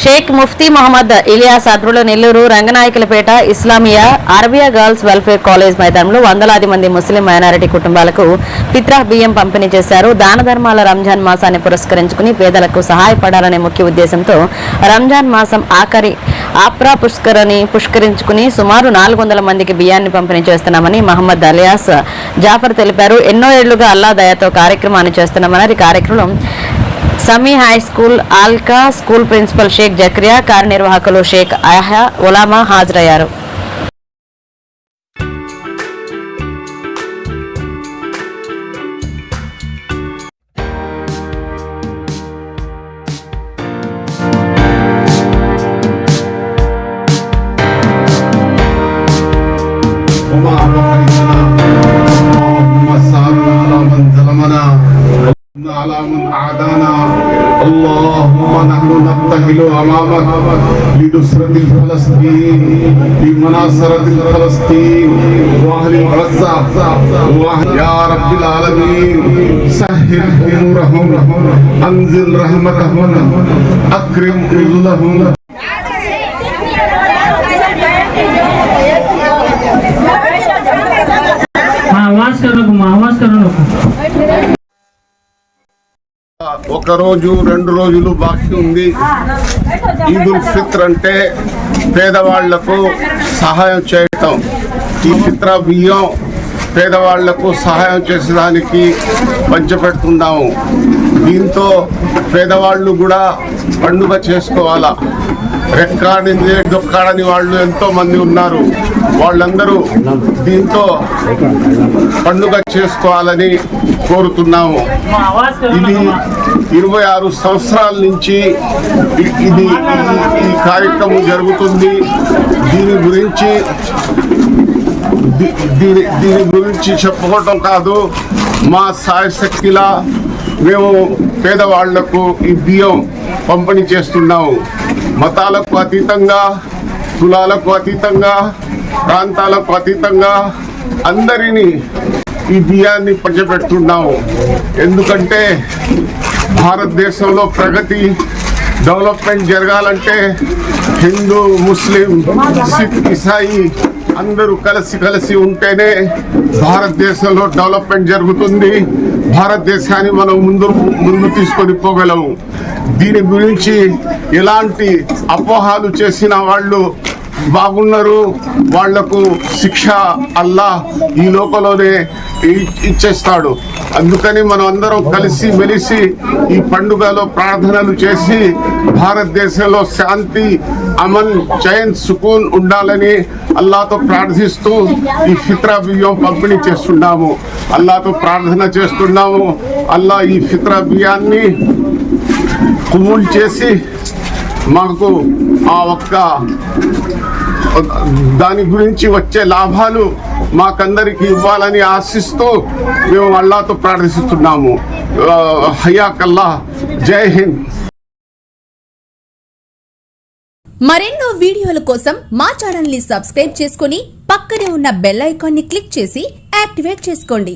షేక్ ముఫ్తీ మహమ్మద్ ఇలియాస్ ఆధ్వర్యంలో Nellore Ranganayakulapeta Islamia Arabia girls welfare college మైదానంలో వందలాది మంది ముస్లిం మైనారిటీ కుటుంబాలకు పిత్రా బియ్యం పంపిణీ చేశారు. దాన ధర్మాల రంజాన్ మాసాన్ని పురస్కరించుకుని పేదలకు సహాయపడాలనే ముఖ్య ఉద్దేశంతో రంజాన్ మాసం ఆఖరి ఆప్రా పుష్కరని పుష్కరించుకుని సుమారు నాలుగు వందల మందికి బియ్యాన్ని పంపిణీ చేస్తున్నామని మహమ్మద్ అలియాస్ జాఫర్ తెలిపారు. ఎన్నో ఏళ్ళుగా అల్లా దయాతో కార్యక్రమాన్ని చేస్తున్నామని ఈ కార్యక్రమం समी हाईस्कूल आलका स्कूल प्रिंसपल शेख जक्रिया कार्यनिर्वाहक शेख अहा उलामा हाजर Come. اللهم نحن نبتهل أمامك لنصرة فلسطين لمناصرة فلسطين وأهل غزة وأهل يا رب العالمين سهل أمورهم أنزل رحمتهم أكرم نزلهم ఒక రోజు రెండు రోజులు బాకీ ఉంది. ఈద్ ఉల్ ఫిత్ర్ అంటే పేదవాళ్ళకు సహాయం చేయటం. ఈ ఫిత్ర బియ్యం పేదవాళ్ళకు సహాయం చేసేదానికి పంచపెడుతున్నాము. దీంతో పేదవాళ్ళు కూడా పండుగ చేసుకోవాలా. రెక్కాడింది దొక్కాడని వాళ్ళు ఎంతో మంది ఉన్నారు. వాళ్ళందరూ దీంతో పండుగ చేసుకోవాలని కోరుతున్నాము. ఇది ఇరవై ఆరు సంవత్సరాల నుంచి ఇది ఈ కార్యక్రమం జరుగుతుంది. దీని గురించి దీని దీని గురించి చెప్పుకోవటం కాదు. మా సాయశక్తిలా మేము పేదవాళ్ళకు ఈ బియ్యం పంపిణీ చేస్తున్నాము. మతాలకు అతీతంగా కులాలకు అతీతంగా ప్రాంతాలకు అతీతంగా అందరినీ ఈ బియ్యాన్ని పంచబెడుతున్నాము ఎందుకంటే భారతదేశంలో ప్రగతి డెవలప్మెంట్ జరగాలంటే హిందూ ముస్లిం సిక్ ఇసాయి అందరూ కలిసి కలిసి ఉంటేనే భారతదేశంలో డెవలప్మెంట్ జరుగుతుంది. భారతదేశాన్ని మనం ముందు ముందు తీసుకొని పోగలము. దీని గురించి ఎలాంటి అపోహాలు చేసిన వాళ్ళు బాగున్నారు. వాళ్ళకు శిక్ష అల్లా ఈ లోకంలోనే ఇచ్చేస్తాడు. అందుకని మనం అందరం కలిసి మెలిసి ఈ పండుగలో ప్రార్థనలు చేసి భారతదేశంలో శాంతి అమన్ చైన్ సుకూన్ ఉండాలని అల్లాతో ప్రార్థిస్తూ ఈ ఫిత్రా బియ్యం పంపిణీ చేస్తున్నాము. అల్లాతో ప్రార్థన చేస్తున్నాము. అల్లా ఈ ఫిత్రా బియ్యాన్ని కుమూల్ చేసి మాకు ఆ ఒక్క దాని గురించి వచ్చే లాభాలు మాకందరికి ఇవ్వాలని ఆశిస్తూ మేము అల్లాతో ప్రార్థిస్తున్నాము. హయాకల్లా జై హింద్. మరెన్నో వీడియోల కోసం మా ఛానల్ని సబ్స్క్రైబ్ చేసుకుని పక్కనే ఉన్న బెల్ ఐకాన్ని క్లిక్ చేసి యాక్టివేట్ చేసుకోండి.